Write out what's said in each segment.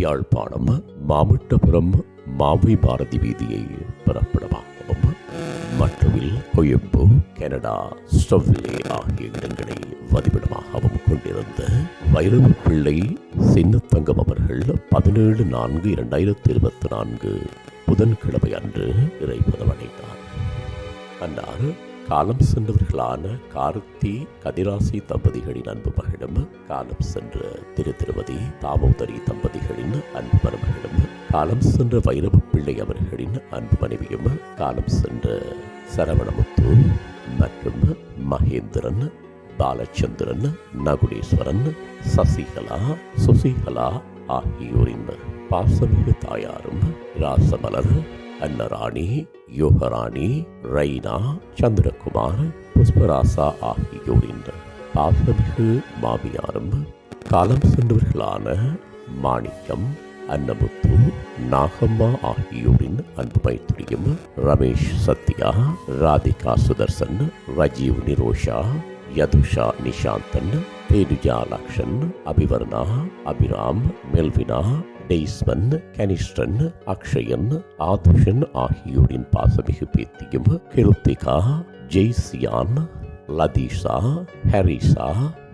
யாழ்ப்பாணம் மாமட்டபுரம் மாவை பாரதி வீதியை பிறப்பிடமாகவும் மற்றவில் கொழும்பு கனடா ஸ்டவ்லே ஆகிய இடங்களை வதிவிடமாகவும் கொண்டிருந்த வைரவு பிள்ளை சின்னத்தங்கம் அவர்கள் பதினேழு நான்கு இரண்டாயிரத்தி இருபத்தி நான்கு புதன்கிழமை அன்று இறைப்பதமடைந்தார் அன்னார் காலம் சென்றவர்களான கார்த்தி கதிராசி தம்பதிகளின் அன்பு மகளிடம் காலம் சென்ற திரு திருமதி தாமோதரி தம்பதிகளின் அன்பு மருமகளிடம் காலம் சென்ற வைரவ பிள்ளை அவர்களின் அன்பு மனைவியும் காலம் சென்ற சரவணமுத்து மற்றும் மகேந்திரன் பாலச்சந்திரன் நகுடேஸ்வரன் சசிகலா சுசிகலா ஆகியோரின் பாசமிகு தாயாரும் ராசமலர் அன்னராணி யோகராணி ரைனா சந்திரகுமார் புஷ்பராசா ஆகியோரின் பாசமிகு மாமியாரும் காலம் சென்றவர்களான மாணிக்கம் அன்னமுத்து நாகம்மா ஆகியோரின் அன்பு மைத்திரியும் ரமேஷ் சத்யா ராதிகா சுதர்சன் ரஜீவ் நிரோஷா யதுஷா நிஷாந்தன் தேனுஜா லக்ஷன் அபிவர்ணா அபிராம் மெல்வினா டெய்ஸ்மன் கனிஷ்டன் அக்ஷயன் ஆதுஷன் ஆகியோரின் பாசமிகு பேத்தியும் கிருத்திகா ஜெய்சியான் லதீஷா ஹரிஷா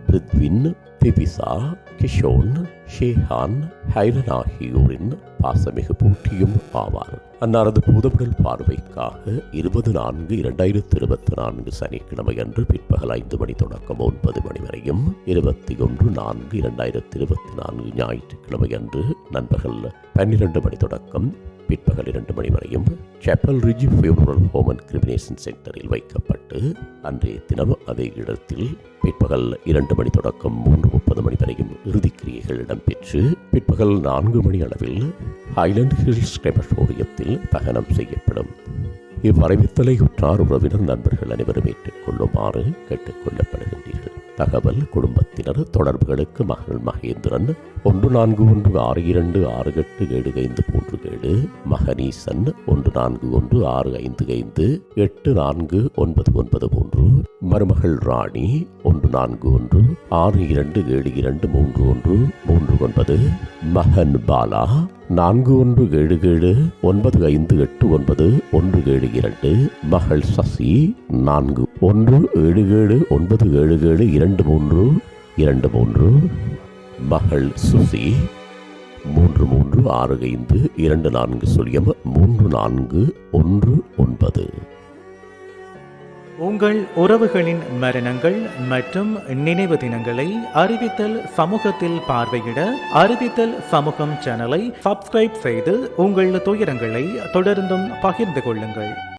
பிரித்வின் பிபிசா கிஷோன் ஷேஹான் ஹைரன் ஆகியோரின் பாசமிகு பூட்டியும் ஆவார். அன்னாரது பூதவுடல் பார்வைக்காக இருபது நான்கு இரண்டாயிரத்தி இருபத்தி நான்கு சனிக்கிழமை அன்று பிற்பகல் ஐந்து மணி தொடக்கம் ஒன்பது மணி வரையும் இருபத்தி ஒன்று நான்கு இரண்டாயிரத்தி இருபத்தி நான்கு ஞாயிற்றுக்கிழமை அன்று நண்பகல் பன்னிரண்டு மணி தொடக்கம் பிற்பகல் இரண்டு மணி வரையும் Chapel Ridge funeral home and cremation சென்டரில் வைக்கப்பட்டு அன்றைய தினம் அதே இடத்தில் பிற்பகல் இரண்டு மணி தொடக்கம் மூன்று முப்பது மணி வரையும் இறுதிக் கிரியைகள் இடம்பெற்று பிற்பகல் நான்கு மணி அளவில் ஹைலண்ட் ஹில்ஸ் கிரெமட்டோரியத்தில் தகனம் செய்யப்படும். இவ்வறிவித்தலை உற்றார் உறவினர் நண்பர்கள் அனைவரும் ஏற்றுக்கொள்ளுமாறு கேட்டுக்கொள்ளப்படுகின்றீர்கள். தகவல் குடும்பத்தினர் தொடர்புகளுக்கு மகள் மகேந்திரன் ஒன்று நான்கு ஒன்று ஆறு இரண்டு ஆறு எட்டு ஏழு ஐந்து மூன்று ஏழு மகனீசன் ஒன்று நான்கு ஒன்று ஆறு ஐந்து ஐந்து எட்டு நான்கு ஒன்பது ஒன்பது மூன்று மருமகள் ராணி ஒன்று நான்கு ஒன்று ஆறு இரண்டு ஏழு இரண்டு மூன்று ஒன்று மூன்று ஒன்பது மகன் பாலா நான்கு ஒன்று ஏழு ஏழு ஒன்பது ஐந்து எட்டு ஒன்பது ஒன்று ஏழு இரண்டு மகள் சசி நான்கு ஒன்று ஏழு ஏழு ஒன்பது ஏழு ஏழு இரண்டு மூன்று இரண்டு மூன்று. மகள் சுசி. மூன்று மூன்று ஆறு ஐந்து இரண்டு நான்கு சுழியம் மூன்று நான்கு ஒன்று ஒன்பது. உங்கள் உறவுகளின் மரணங்கள் மற்றும் நினைவு தினங்களை அறிவித்தல் சமூகத்தில் பார்வையிட அறிவித்தல் சமூகம் சேனலை சப்ஸ்கிரைப் செய்து உங்கள் துயரங்களை தொடர்ந்தும் பகிர்ந்து கொள்ளுங்கள்.